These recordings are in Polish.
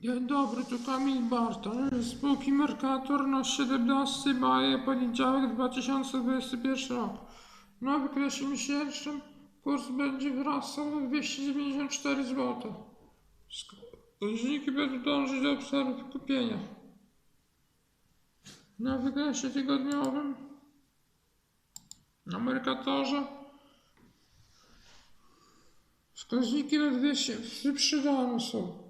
Dzień dobry, tu Kamil Barton, spółki Mercator na 17 maja, poniedziałek 2021 rok. Na wykresie miesięcznym kurs będzie wzrastał na 294 zł. Wskaźniki będą dążyć do obszaru wykupienia. Na wykresie tygodniowym na Mercatorze wskaźniki na 200 wyprzedane są.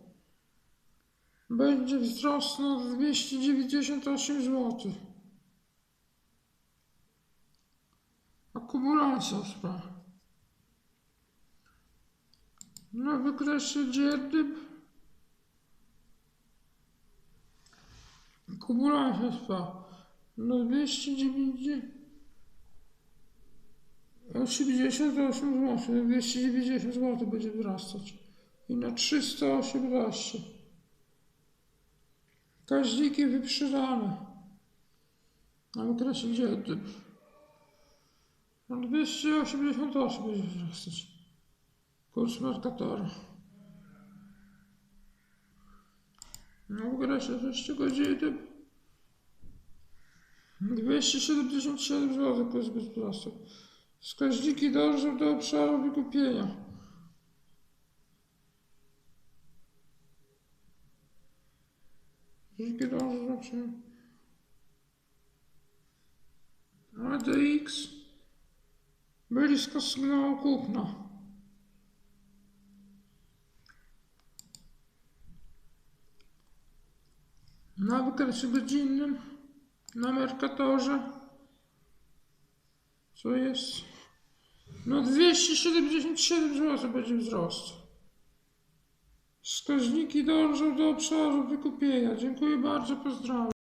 Będzie wzrost na 298 zł. Akumulacja spraw. Na wykresie dziennym akumulacja spraw. Na 290 88 zł. Na 290 zł będzie wzrastać. I na 318. Kaźniki wyprzedane. Na okresie dziennym. Na 288 będzie wzrastać. Kurs Mercatora. Na okresie 6 godzinnym. 277 zł kurs wzrastał. Wskaźniki dążą do obszaru wykupienia. Wskaźniki dążą do obszaru. ADX blisko sygnału kupna. Na wykresie godzinnym na Mercatorze co jest no 277 zł będzie wzrost. Wskaźniki dążą do obszaru wykupienia. Dziękuję bardzo, pozdrawiam.